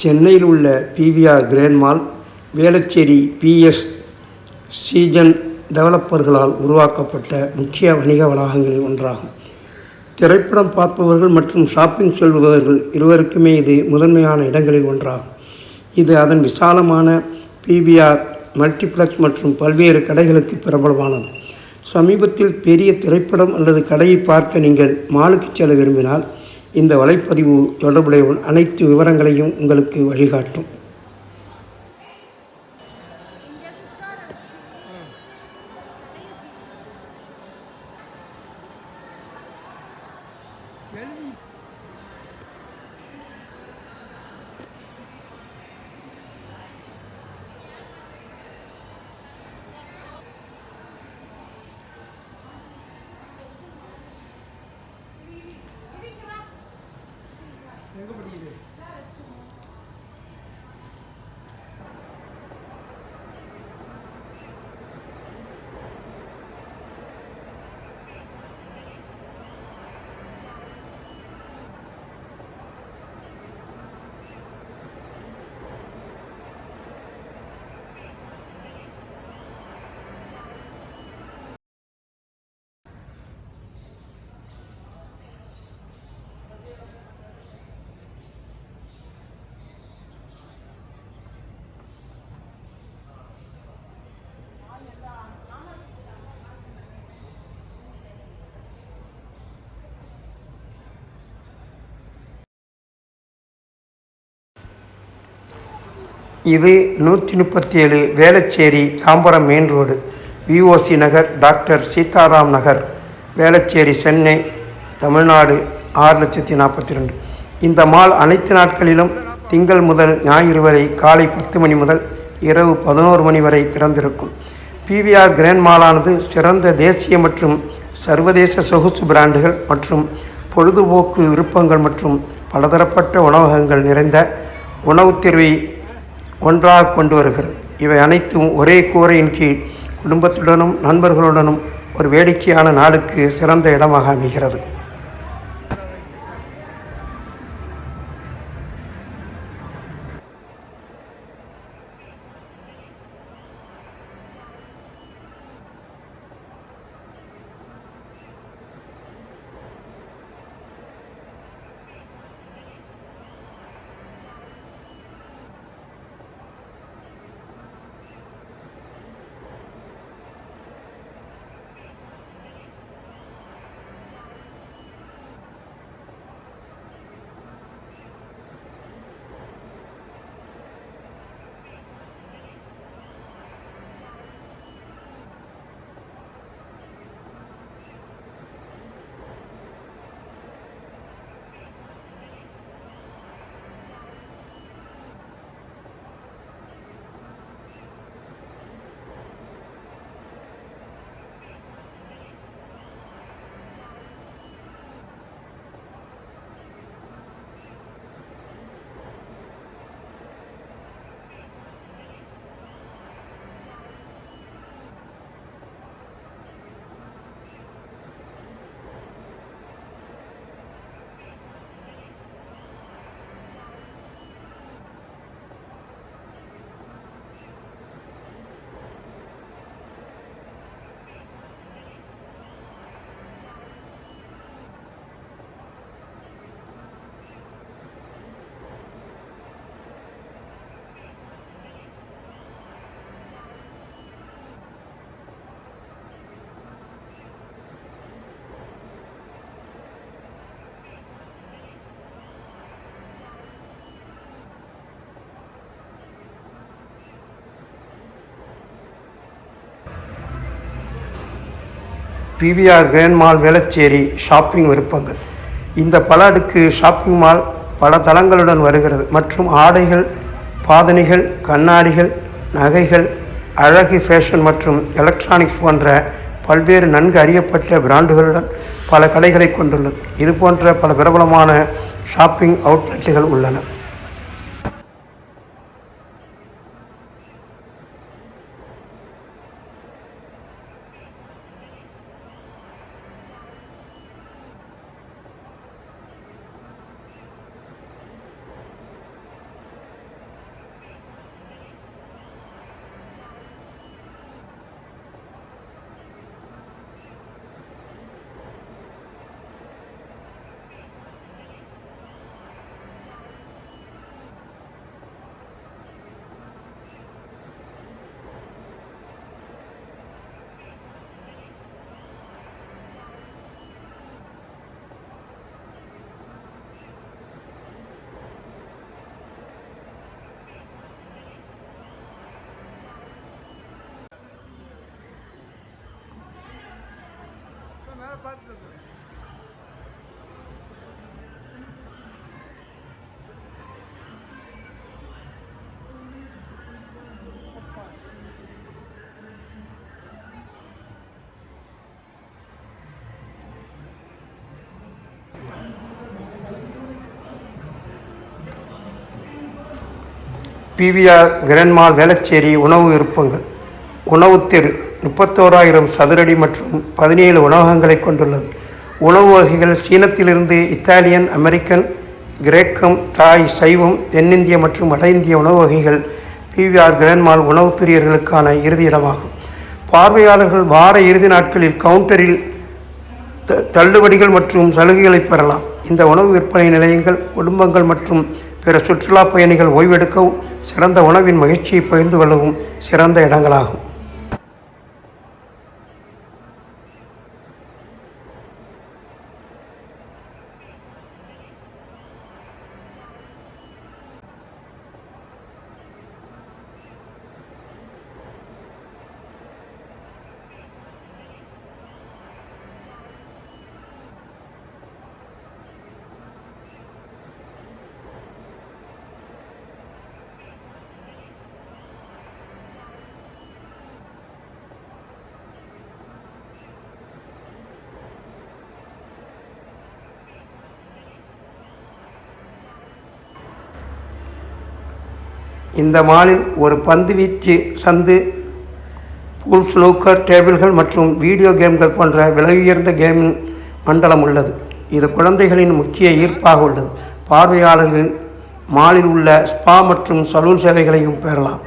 சென்னையில் உள்ள PVR crane mall Velachery பிஎஸ் சீஜன் டெவலப்பர்களால் உருவாக்கப்பட்ட முக்கிய வணிக வளாகங்களில் ஒன்றாகும். திரைப்படம் பார்ப்பவர்கள் மற்றும் ஷாப்பிங் செல்பவர்கள் இருவருக்குமே இது முதன்மையான இடங்களில் ஒன்றாகும். இது அதன் விசாலமான பிவிஆர் மல்டிப்ளெக்ஸ் மற்றும் பல்வேறு கடைகளுக்கு பிரபலமானது. சமீபத்தில் பெரிய திரைப்படம் அல்லது கடையை பார்க்க நீங்கள் மாலுக்கு செல்ல விரும்பினால் இந்த வலைப்பதிவு தொடர்புடைய அனைத்து விவரங்களையும் உங்களுக்கு வழிகாட்டும். இது நூற்றி முப்பத்தி ஏழு Velachery Tambaram main road VOC Nagar doctor Sitaram Nagar Velachery Chennai Tamilnadu ஆறு லட்சத்தி நாற்பத்தி ரெண்டு இந்த மால் அனைத்து நாட்களிலும் திங்கள் முதல் ஞாயிறு வரை காலை பத்து மணி முதல் இரவு பதினோரு மணி வரை திறந்திருக்கும். பிவிஆர் கிராண்ட் மாலானது சிறந்த தேசிய மற்றும் சர்வதேச சொகுசு பிராண்டுகள் மற்றும் பொழுதுபோக்கு விருப்பங்கள் மற்றும் பலதரப்பட்ட உணவகங்கள் நிறைந்த உணவுத் தெருவை ஒன்றாக கொண்டு வருகிறது. இவை அனைத்தும் ஒரே கூரையின் கீழ் குடும்பத்துடனும் நண்பர்களுடனும் ஒரு வேடிக்கையான நாளுக்கு சிறந்த இடமாக அமைகிறது. PVR Grand Mall Velachery shopping விருப்பங்கள். இந்த பல அடுக்கு ஷாப்பிங் மால் பல தளங்களுடன் வருகிறது. மற்றும் ஆடைகள் பாதணிகள் கண்ணாடிகள் நகைகள் அழகு ஃபேஷன் மற்றும் எலக்ட்ரானிக்ஸ் போன்ற பல்வேறு நன்கு அறியப்பட்ட பிராண்டுகளுடன் பல கடைகளை கொண்டுள்ளது. இது போன்ற பல பிரபலமான ஷாப்பிங் அவுட்லெட்டுகள் உள்ளன. பிவிஆர் கிரண்மால் வேளச்சேரி உணவு விருப்பங்கள். உணவுத் தெரு முப்பத்தோராயிரம் சதுரடி மற்றும் பதினேழு உணவகங்களை கொண்டுள்ளது. உணவு வகைகள் சீனத்திலிருந்து இத்தாலியன் அமெரிக்கன் கிரேக்கம் தாய் சைவம் தென்னிந்திய மற்றும் வட இந்திய உணவு வகைகள் பிவிஆர் கிரேன்மால் உணவு பிரியர்களுக்கான இறுதி இடமாகும். பார்வையாளர்கள் வார இறுதி நாட்களில் கவுண்டரில் த- தள்ளுபடிகள் மற்றும் சலுகைகளை பெறலாம். இந்த உணவு விற்பனை நிலையங்கள் குடும்பங்கள் மற்றும் பிற சுற்றுலா பயணிகள் ஓய்வெடுக்கவும் சிறந்த உணவின் மகிழ்ச்சியை பகிர்ந்து கொள்ளவும் சிறந்த இடங்களாகும். இந்த மாலில் ஒரு பந்து வீச்சு சந்து பூல் ஸ்லோக்கர் டேபிள்கள் மற்றும் வீடியோ கேம்கள் போன்ற விலையுயர்ந்த கேமிங் மண்டலம் உள்ளது. இது குழந்தைகளின் முக்கிய ஈர்ப்பாக உள்ளது. பார்வையாளர்களின் மாலில் உள்ள ஸ்பா மற்றும் சலூன் சேவைகளையும் பெறலாம்.